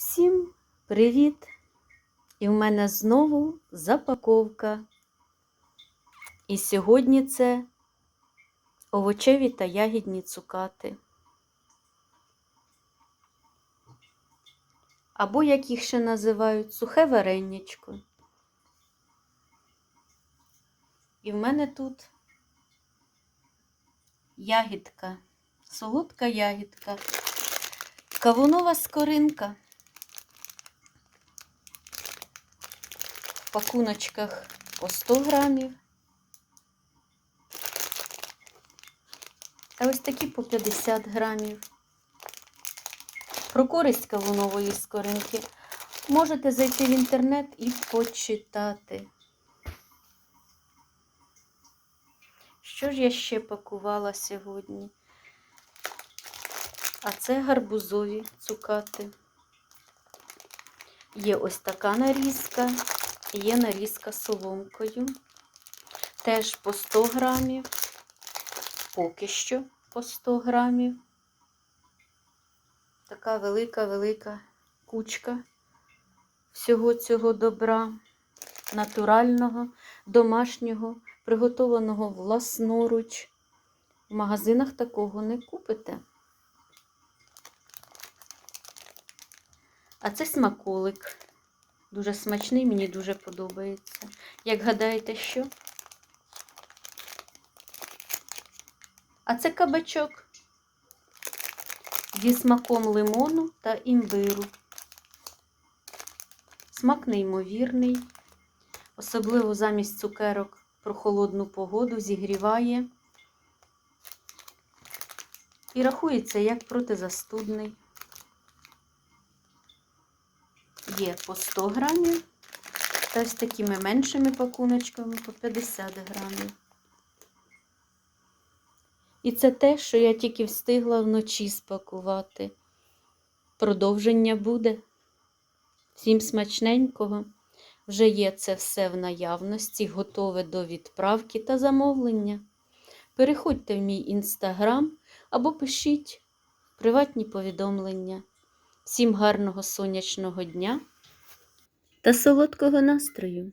Всім привіт! І в мене знову запаковка. І сьогодні це овочеві та ягідні цукати. Або, як їх ще називають, сухе вареннячко. І в мене тут ягідка, солодка ягідка, кавунова скоринка. В пакуночках по 100 грамів. Та ось такі по 50 грамів. Про користь кавунової скоринки можете зайти в інтернет і почитати. Що ж я ще пакувала сьогодні? А це гарбузові цукати. Є ось така нарізка, є нарізка соломкою. Теж по 100 грамів, поки що по 100 грамів. Така велика-велика кучка всього цього добра, натурального, домашнього, приготованого власноруч. В магазинах такого не купите. А це смаколик. Дуже смачний, мені дуже подобається. Як гадаєте, що? А це кабачок зі смаком лимону та імбиру. Смак неймовірний, особливо замість цукерок про холодну погоду зігріває і рахується як протизастудний. Є по 100 грамів та з такими меншими пакуночками по 50 грамів. І це те, що я тільки встигла вночі спакувати. Продовження буде. Всім смачненького. Вже є це все в наявності, готове до відправки та замовлення. Переходьте в мій інстаграм або пишіть приватні повідомлення. Всім гарного сонячного дня та солодкого настрою!